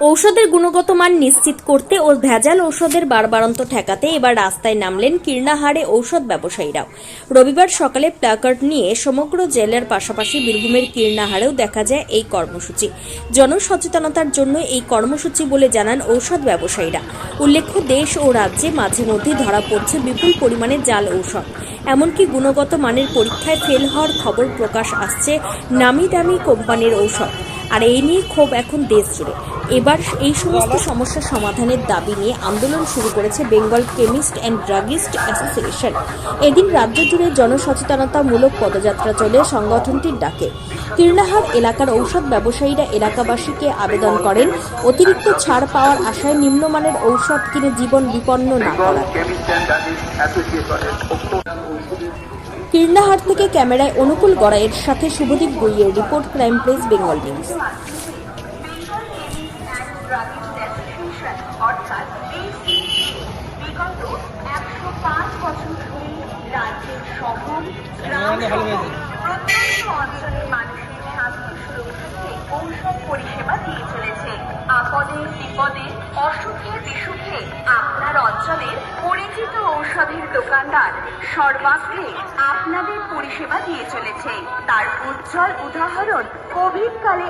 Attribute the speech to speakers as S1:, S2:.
S1: ঔষধের গুণগত মান নিশ্চিত করতে ও ভেজাল ঔষধের বারবারন্ত ঠেকাতে এবার রাস্তায় নামলেন কীর্ণাহারে ঔষধ ব্যবসায়ীরাও। রবিবার সকালে প্ল্যাকার্ড নিয়ে সমগ্র জেলার পাশাপাশি বীরভূমের কীর্ণাহারেও দেখা যায় এই কর্মসূচি। জনসচেতনতার জন্য এই কর্মসূচি বলে জানান ঔষধ ব্যবসায়ীরা। উল্লেখ্য, দেশ ও রাজ্যে মাঝে মধ্যে ধরা পড়ছে বিপুল পরিমাণে জাল ঔষধ। এমনকি গুণগত মানের পরীক্ষায় ফেল হওয়ার খবর প্রকাশ আসছে নামি দামি কোম্পানির ঔষধ। আর এই নিয়ে ক্ষোভ এখন দেশ জুড়ে। এবার এই সমস্ত সমস্যা সমাধানের দাবি নিয়ে আন্দোলন শুরু করেছে Bengal chemist and druggist association. এদিন রাজ্য জুড়ে জনসচেতনতামূলক পদযাত্রা চলে সংগঠনটির ডাকে। কীর্ণাহার এলাকার ঔষধ ব্যবসায়ীরা এলাকাবাসীকে আবেদন করেন, অতিরিক্ত ছাড় পাওয়ার আশায় নিম্নমানের ঔষধ কিনে জীবন বিপন্ন না করার। কীর্ণাহার থেকে ক্যামেরায় অনুকূল গড়াইয়ের সাথে Subhadip গুইয়ের report crime press Bengal news
S2: পরিষেবা দিয়ে চলেছে আপদে বিপদে আপনার অঞ্চলের পরিচিত ঔষধের দোকানদার। সর্বাগ্রে আপনাদের পরিষেবা দিয়ে চলেছে। তার উজ্জ্বল উদাহরণ কোভিড কালে